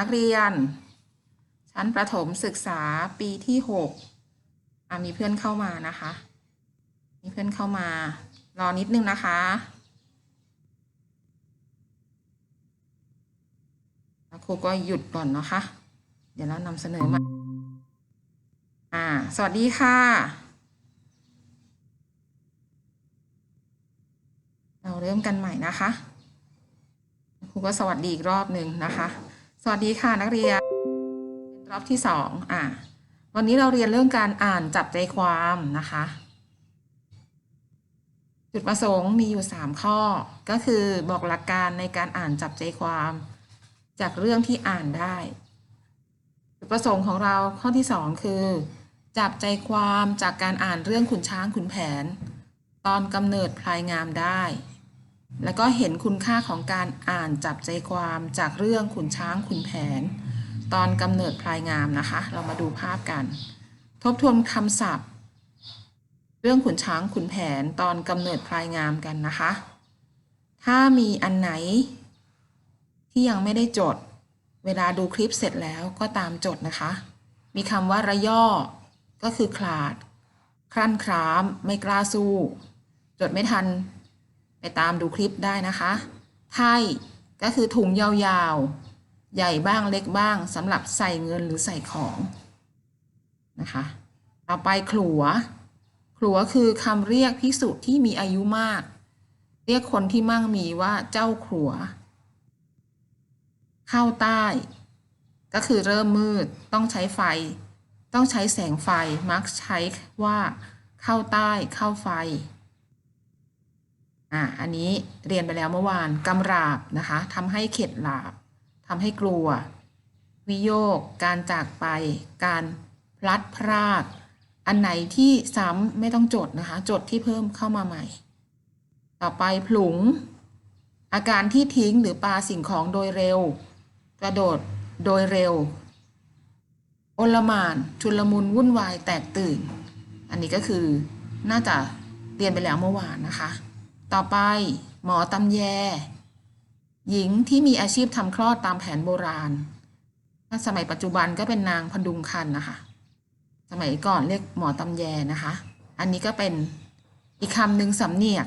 นักเรียน ชั้นประถมศึกษาปีที่หกมีเพื่อนเข้ามานะคะ มีเพื่อนเข้ามา รอนิดนึงนะคะ แล้วครูก็หยุดก่อนนะคะ เดี๋ยวเรานำเสนอมา อ่า สวัสดีค่ะ เราเริ่มกันใหม่นะคะครูก็สวัสดีอีกรอบหนึ่งนะคะ สวัสดีค่ะนักเรียนเป็นรอบที่สองอ่าวันนี้เราเรียนเรื่องการอ่านจับใจความนะคะ จุดประสงค์มีอยู่ 3 ข้อ ก็คือบอกหลักการในการอ่านจับใจความ จากเรื่องที่อ่านได้ จุดประสงค์ของเราข้อที่ 2 คือ จับใจความจากการอ่านเรื่องขุนช้างขุนแผน ตอนกำเนิดพลายงามได้ แล้วก็เห็นคุณค่าของการอ่านจับใจความจากเรื่องขุนช้างขุนแผน ตอนกำเนิดพลายงามนะคะ เรามาดูภาพกัน ทบทวนคำศัพท์ เรื่องขุนช้างขุนแผนตอนกำเนิดพลายงามกันนะคะ ถ้ามีอันไหน ที่ยังไม่ได้จด เวลาดูคลิปเสร็จแล้วก็ตามจดนะคะ มีคำว่าระย่อ ก็คือขลาดครั่นคราม ไม่กล้าสู้ จดไม่ทัน ไปตามดูคลิปได้นะคะ ไท่ก็คือถุงยาวๆ ใหญ่บ้างเล็กบ้างสำหรับใส่เงินหรือใส่ของนะคะ ต่อไปขลัว ขลัวคือคำเรียกพิสุที่มีอายุมาก เรียกคนที่มั่งมีว่าเจ้าขลัว เข้าใต้ ก็คือเริ่มมืดต้องใช้ไฟ ต้องใช้แสงไฟมักใช้ว่าเข้าใต้เข้าไฟ อะอันนี้เรียนไปแล้วเมื่อวานกำราบนะคะทำให้เข็ดหลาบทำให้กลัว วิโยก การจากไป การพลัดพราก อันไหนที่ซ้ำไม่ต้องจดนะคะ จดที่เพิ่มเข้ามาใหม่ ต่อไปผลุง อาการที่ทิ้งหรือปาสิ่งของโดยเร็ว กระโดดโดยเร็วโอลมาน ชุลมุนวุ่นวายแตกตื่น อันนี้ก็คือน่าจะเรียนไปแล้วเมื่อวานนะคะ ต่อไป หมอตำแย หญิงที่มีอาชีพทำคลอดตามแผนโบราณ ถ้าสมัยปัจจุบันก็เป็นนางพดุงคันนะคะ สมัยก่อนเรียกหมอตำแยนะคะ อันนี้ก็เป็นอีกคำหนึ่งสำเนียก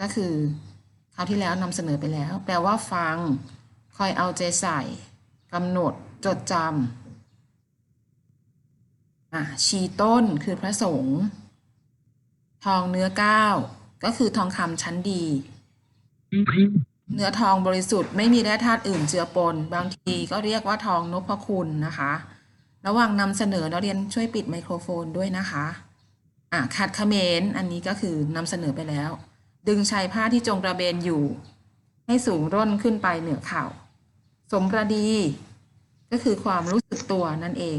ก็คือคราวที่แล้วนำเสนอไปแล้ว แปลว่าฟัง คอยเอาใจใส่กำหนดจดจำชีต้นคือพระสงฆ์ทองเนื้อก้าว ก็คือทองคำชั้นดี เนื้อทองบริสุทธิ์ไม่มีแร่ธาตุอื่นเจือปน บางทีก็เรียกว่าทองนพคุณนะคะ ระหว่างนำเสนอนักเรียนช่วยปิดไมโครโฟนด้วยนะคะ อะขัดเขมรอันนี้ก็คือนำเสนอไปแล้ว ดึงชายผ้าที่จงกระเบนอยู่ ให้สูงร่นขึ้นไปเหนือเข่า สมประดี ก็คือความรู้สึกตัวนั่นเอง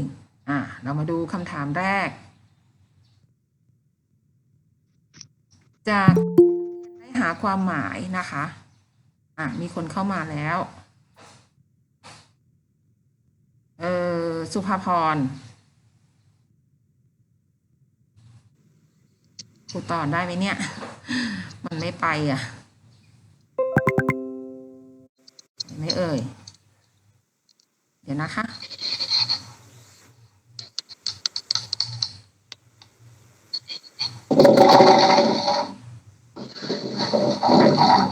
อะเรามาดูคำถามแรก จากได้หาความหมายนะคะ อะ มีคนเข้ามาแล้ว เออสุภาพรคูต่อได้ไหมเนี่ย มันไม่ไปอะไม่เอ่ย เดี๋ยวนะคะ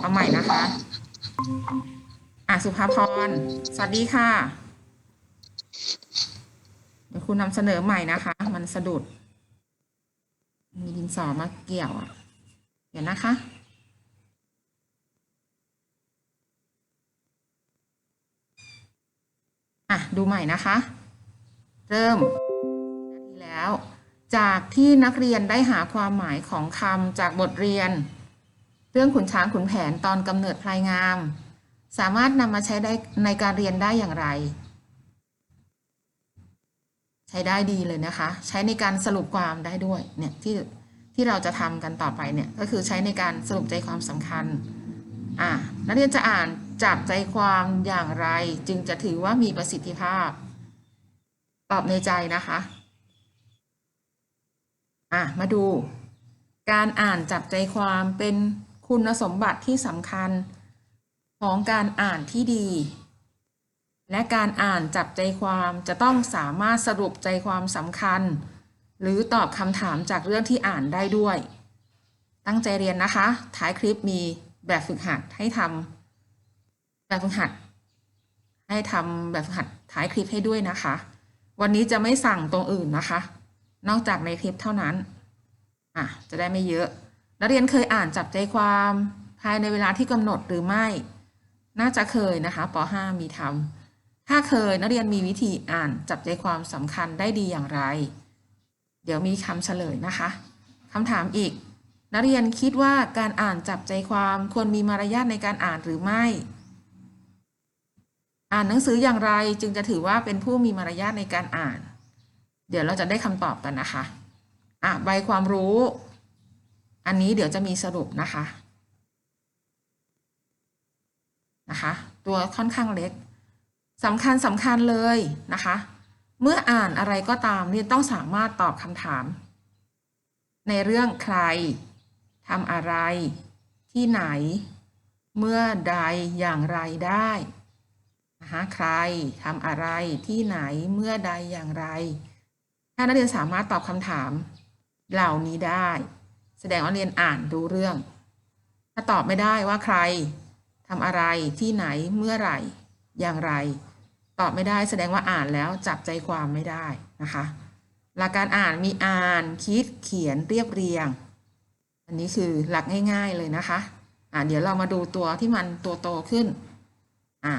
เอาใหม่นะคะ อะ สุภาพร สวัสดีค่ะ เดี๋ยวคุณนำเสนอใหม่นะคะ มันสะดุด มีดินสอมาเกี่ยวอะ เดี๋ยวนะคะอะดูใหม่นะคะ เริ่มแล้ว จากที่นักเรียนได้หาความหมายของคำจากบทเรียน เรื่องขุนช้างขุนแผนตอนกำเนิดพลายงาม สามารถนำมาใช้ได้ในการเรียนได้อย่างไร ใช้ได้ดีเลยนะคะ ใช้ในการสรุปความได้ด้วยเนี่ยที่ที่เราจะทำกันต่อไปเนี่ยก็คือใช้ในการสรุปใจความสำคัญอะนักเรียนจะอ่านจับใจความอย่างไร จึงจะถือว่ามีประสิทธิภาพ ตอบในใจนะคะอะมาดู การอ่านจับใจความเป็นคุณสมบัติที่สำคัญ ของการอ่านที่ดี และการอ่านจับใจความจะต้องสามารถสรุปใจความสำคัญ หรือตอบคำถามจากเรื่องที่อ่านได้ด้วย ตั้งใจเรียนนะคะ ท้ายคลิปมีแบบฝึกหัดให้ทำแบบฝึกหัด ให้ทำแบบฝึกหัดท้ายคลิปให้ด้วยนะคะ วันนี้จะไม่สั่งตรงอื่นนะคะ นอกจากในคลิปเท่านั้นอะจะได้ไม่เยอะนักเรียนเคยอ่านจับใจความภายในเวลาที่กำหนดหรือไม่ น่าจะเคยนะคะป .5 มีทำถ้าเคยนักเรียนมีวิธีอ่านจับใจความสำคัญได้ดีอย่างไร เดี๋ยวมีคำเฉลยนะคะคำถามอีก นักเรียนคิดว่าการอ่านจับใจความควรมีมารยาทในการอ่านหรือไม่ อ่านหนังสืออย่างไรจึงจะถือว่าเป็นผู้มีมารยาทในการอ่าน เดี๋ยวเราจะได้คำตอบกันนะคะอะใบความรู้ อันนี้เดี๋ยวจะมีสรุปนะคะ นะคะ ตัวค่อนข้างเล็กสำคัญสำคัญเลยนะคะ เมื่ออ่านอะไรก็ตามเรียนต้องสามารถตอบคำถาม ในเรื่องใครทำอะไร ที่ไหน เมื่อใดอย่างไรได้นะคะใครทำอะไรที่ไหนเมื่อใดอย่างไร ถ้านักเรียนสามารถตอบคำถามเหล่านี้ได้ แสดงว่าเรียนอ่านรู้เรื่อง ถ้าตอบไม่ได้ว่าใคร ทำอะไรที่ไหนเมื่อไหร่ อย่างไร ตอบไม่ได้แสดงว่าอ่านแล้วจับใจความไม่ได้นะคะ หลักการอ่านมีอ่านคิดเขียนเรียบเรียง อันนี้คือหลักง่าย ๆเลยนะคะอ่าเดี๋ยวเรามาดูตัวที่มันตัวโตขึ้นอ่า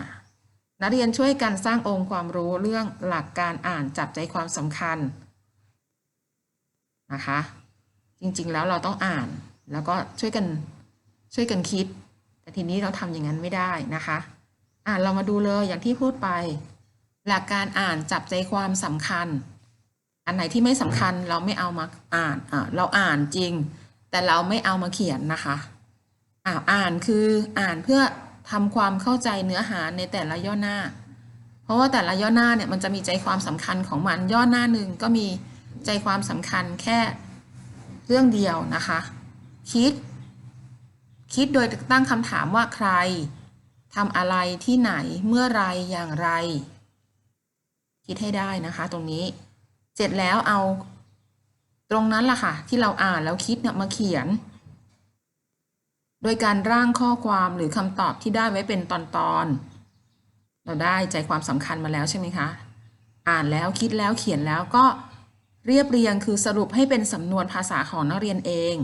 นักเรียนช่วยกันสร้างองค์ความรู้เรื่องหลักการอ่านจับใจความสำคัญนะคะ จริงๆแล้วเราต้องอ่านแล้วก็ช่วยกันช่วยกันคิด แต่ทีนี้เราทำอย่างนั้นไม่ได้นะคะอ่าเรามาดูเลยอย่างที่พูดไป หลักการอ่านจับใจความสำคัญ อันไหนที่ไม่สำคัญเราไม่เอามาอ่านอ่าเราอ่านจริง แต่เราไม่เอามาเขียนนะคะอ่าอ่านคืออ่านเพื่อทำความเข้าใจเนื้อหาในแต่ละย่อหน้า เพราะว่าแต่ละย่อหน้าเนี่ยมันจะมีใจความสำคัญของมันย่อหน้าหนึ่งก็มีใจความสำคัญแค่เรื่องเดียวนะคะ คิด คิดโดยตั้งคำถามว่าใครทำอะไรที่ไหนเมื่อไรอย่างไร คิดให้ได้นะคะตรงนี้ เสร็จแล้วเอาตรงนั้นล่ะค่ะ ที่เราอ่านแล้วคิดเนี่ยมาเขียน โดยการร่างข้อความหรือคำตอบที่ได้ไว้เป็นตอนๆเราได้ใจความสำคัญมาแล้วใช่ไหมคะ อ่านแล้วคิดแล้วเขียนแล้วก็เรียบเรียงคือสรุปให้เป็นสำนวนภาษาของนักเรียนเอง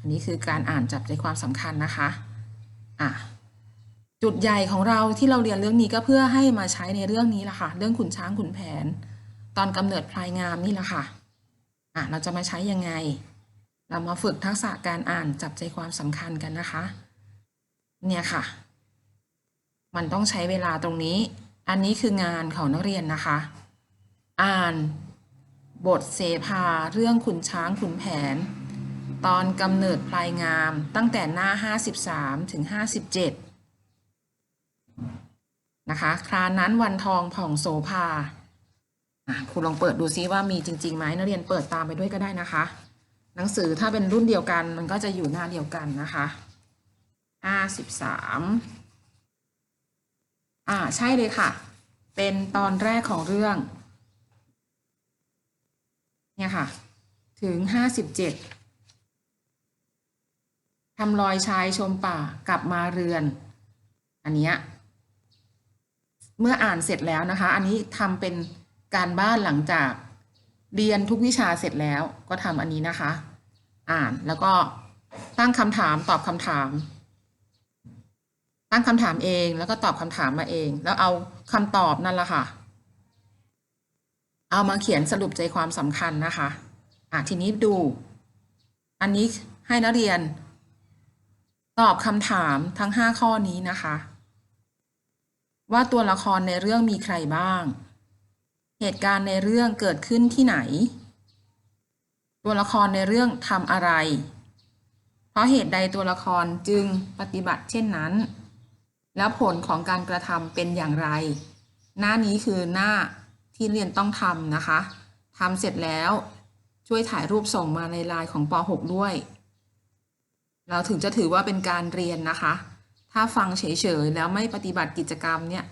อันนี้คือการอ่านจับใจความสำคัญนะคะอะจุดใหญ่ของเราที่เราเรียนเรื่องนี้ก็เพื่อให้มาใช้ในเรื่องนี้ละค่ะ เรื่องขุนช้างขุนแผน ตอนกำเนิดพลายงามนี่แหละค่ะอะเราจะมาใช้ยังไง เรามาฝึกทักษะการอ่านจับใจความสำคัญกันนะคะ เนี่ยค่ะ มันต้องใช้เวลาตรงนี้ อันนี้คืองานของนักเรียนนะคะ อ่าน บทเสภาเรื่องขุนช้างขุนแผน ตอนกำเนิดพลายงามตั้งแต่หน้า 53 ถึง 57 นะคะ ครานั้นวันทองผ่องโสภาครูลองเปิดดูซิว่ามีจริงๆไหมนักเรียนเปิดตามไปด้วยก็ได้นะคะ หนังสือถ้าเป็นรุ่นเดียวกันมันก็จะอยู่หน้าเดียวกันนะคะ53อ่าใช่เลยค่ะ เป็นตอนแรกของเรื่อง เนี่ยค่ะ ถึง 57 ทำรอยชายชมป่ากลับมาเรือน อันเนี้ยเมื่ออ่านเสร็จแล้วนะคะ อันนี้ทำเป็นการบ้านหลังจากเรียนทุกวิชาเสร็จแล้วก็ทำอันนี้นะคะ อ่านแล้วก็ตั้งคำถามตอบคำถาม ตั้งคำถามเองแล้วก็ตอบคำถามมาเอง แล้วเอาคำตอบนั่นแหละค่ะ เอามาเขียนสรุปใจความสำคัญนะคะ อะทีนี้ดู อันนี้ให้นักเรียน ตอบคำถามทั้ง 5 ข้อนี้นะคะ ว่าตัวละครในเรื่องมีใครบ้าง เหตุการณ์ในเรื่องเกิดขึ้นที่ไหน ตัวละครในเรื่องทำอะไร เพราะเหตุใดตัวละครจึงปฏิบัติเช่นนั้น แล้วผลของการกระทำเป็นอย่างไร หน้านี้คือหน้าที่เรียนต้องทำนะคะทำเสร็จแล้วช่วยถ่ายรูปส่งมาในไลน์ของป .6 ด้วย เราถึงจะถือว่าเป็นการเรียนนะคะ ถ้าฟังเฉยๆแล้วไม่ปฏิบัติกิจกรรมเนี่ย